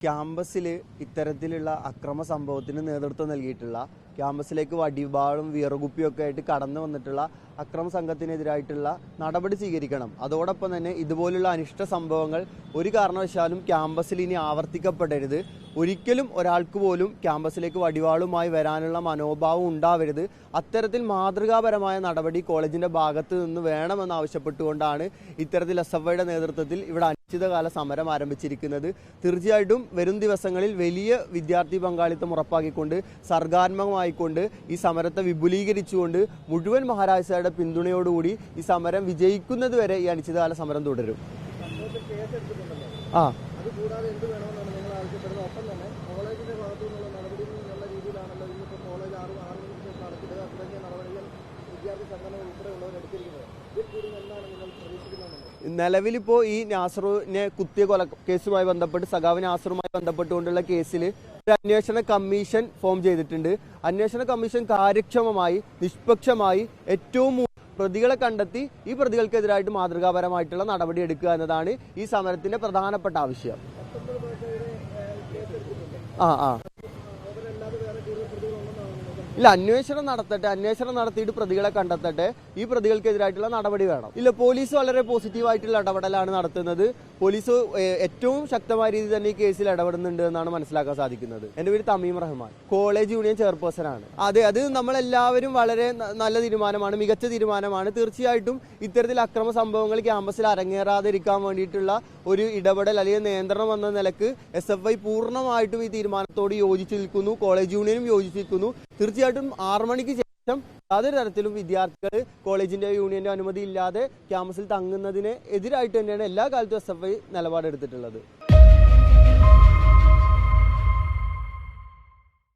ക്യാമ്പസിൽ ഇത്തരത്തിലുള്ള അക്രമ സംഭവത്തിന് നേതൃത്വം നൽകിയിട്ടുള്ള ക്യാമ്പസിലേക്ക് വടിവാളും വിയറുകുപ്പിയൊക്കെ ആയിട്ട് കടന്നു വന്നിട്ടുള്ള അക്രമ സംഘത്തിനെതിരായിട്ടുള്ള നടപടി സ്വീകരിക്കണം. അതോടൊപ്പം തന്നെ ഇതുപോലുള്ള അനിഷ്ട സംഭവങ്ങൾ ഒരു കാരണവശാലും ക്യാമ്പസിൽ ഇനി ആവർത്തിക്കപ്പെടരുത്. ഒരിക്കലും ഒരാൾക്ക് പോലും ക്യാമ്പസിലേക്ക് വടിവാളുമായി വരാനുള്ള മനോഭാവം ഉണ്ടാവരുത്. അത്തരത്തിൽ മാതൃകാപരമായ നടപടി കോളേജിന്റെ ഭാഗത്ത് നിന്ന് വേണമെന്ന് ആവശ്യപ്പെട്ടുകൊണ്ടാണ് ഇത്തരത്തിൽ എസ് എഫ് ഐയുടെ നേതൃത്വത്തിൽ ഇവിടെ അനിശ്ചിതകാല സമരം ആരംഭിച്ചിരിക്കുന്നത്. തീർച്ചയായിട്ടും വരും ദിവസങ്ങളിൽ വലിയ വിദ്യാർത്ഥി പങ്കാളിത്തം ഉറപ്പാക്കിക്കൊണ്ട് സർഗാത്മകമായിക്കൊണ്ട് ഈ സമരത്തെ വിപുലീകരിച്ചുകൊണ്ട് മുഴുവൻ മഹാരാജയുടെ പിന്തുണയോടുകൂടി ഈ സമരം വിജയിക്കുന്നത് വരെ ഈ അനിശ്ചിതകാല സമരം തുടരും. ആ. നിലവിലിപ്പോ ഈ നാസറുവിനെ കുത്തിയ കൊല കേസുമായി ബന്ധപ്പെട്ട് സഖാവ് നാസറുമായി ബന്ധപ്പെട്ടുകൊണ്ടുള്ള കേസിൽ ഒരു അന്വേഷണ കമ്മീഷൻ ഫോം ചെയ്തിട്ടുണ്ട്. അന്വേഷണ കമ്മീഷൻ കാര്യക്ഷമമായി നിഷ്പക്ഷമായി ഏറ്റവും പ്രതികളെ കണ്ടെത്തി ഈ പ്രതികൾക്കെതിരായിട്ട് മാതൃകാപരമായിട്ടുള്ള നടപടി എടുക്കുക എന്നതാണ് ഈ സമരത്തിന്റെ പ്രധാനപ്പെട്ട ആവശ്യം. ആ ആ. ഇല്ല അന്വേഷണം നടത്തട്ടെ അന്വേഷണം നടത്തിയിട്ട് പ്രതികളെ കണ്ടെത്തട്ടെ ഈ പ്രതികൾക്കെതിരായിട്ടുള്ള നടപടി വേണം. ഇല്ല പോലീസ് വളരെ പോസിറ്റീവായിട്ടുള്ള ഇടപെടലാണ് നടത്തുന്നത്. പോലീസ് ഏറ്റവും ശക്തമായ രീതിയിൽ തന്നെ ഈ കേസിൽ ഇടപെടുന്നുണ്ട് എന്നാണ് മനസ്സിലാക്കാൻ സാധിക്കുന്നത്. എന്റെ പേര് Thameem Rahman. College union chairperson ആണ് അതെ അത് നമ്മളെല്ലാവരും വളരെ നല്ല തീരുമാനമാണ് മികച്ച തീരുമാനമാണ്. തീർച്ചയായിട്ടും ഇത്തരത്തിൽ അക്രമ സംഭവങ്ങൾ ക്യാമ്പസിൽ അരങ്ങേറാതിരിക്കാൻ വേണ്ടിയിട്ടുള്ള ഒരു ഇടപെടൽ അല്ലെങ്കിൽ നിയന്ത്രണം എന്ന നിലയ്ക്ക് എസ് എഫ് ഐ പൂർണമായിട്ടും ഈ തീരുമാനത്തോട് യോജിച്ചു നിൽക്കുന്നു കോളേജ് യൂണിയനും യോജിച്ചു നിൽക്കുന്നു തീർച്ചയായിട്ടും ആറു മണിക്ക് ശേഷം യാതൊരു തരത്തിലും വിദ്യാർത്ഥികൾ കോളേജിന്റെ യൂണിയന്റെ അനുമതി ഇല്ലാതെ ക്യാമ്പസിൽ തങ്ങുന്നതിന് എതിരായിട്ട് തന്നെയാണ് എല്ലാ കാലത്തും എസ് എഫ് ഐ നിലപാടെടുത്തിട്ടുള്ളത്.